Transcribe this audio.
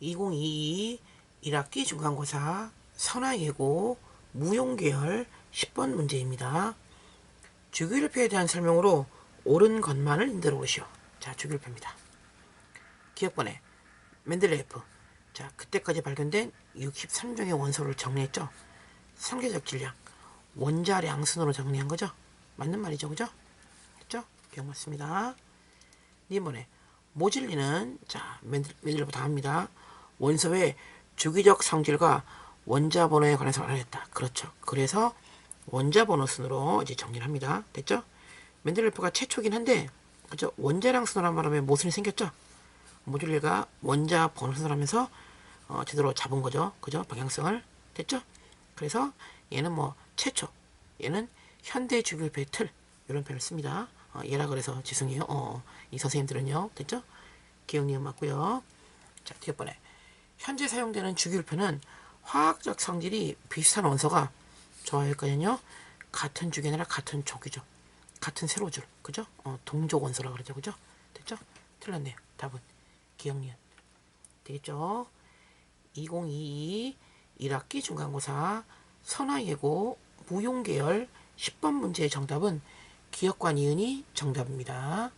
2022 1학기 중간고사 선화예고 무용계열 10번 문제입니다. 주기율표에 대한 설명으로 옳은 것만을 인들어 오시오. 자, 주기율표입니다. 기억번에 맨델레이프. 자, 그때까지 발견된 63종의 원소를 정리했죠. 상계적 질량, 원자량 순으로 정리한 거죠. 맞는 말이죠, 그죠? 했죠? 기억 맞습니다. 이번에 모질리는 자 맨들레이프 다합니다. 원소의 주기적 성질과 원자 번호에 관해서 알아냈다. 그렇죠. 그래서 원자 번호 순으로 이제 정리를 합니다. 됐죠? 맨델레이프가 최초긴 한데 그죠? 원자량 순으로 말하면 모순이 생겼죠? 모듈리가 원자 번호 순으로 하면서 어, 제대로 잡은 거죠. 그죠? 방향성을 됐죠? 그래서 얘는 뭐 최초, 얘는 현대 주기율표의 틀 이런 표현을 씁니다. 어, 얘라 그래서 지승이요. 어, 이 선생님들은요. 됐죠? 기억니은 맞고요. 자, 뒤에 번에 현재 사용되는 주기율표는 화학적 성질이 비슷한 원소가 좋아할거든요. 같은 주기 아니라 같은 족이죠. 같은 세로줄, 그죠? 어, 동족 원소라 그러죠, 그죠? 됐죠? 틀렸네요. 답은 기억니은 되겠죠? 2022 1학기 중간고사 선화예고 무용계열 10번 문제의 정답은 기억과 니은이 정답입니다.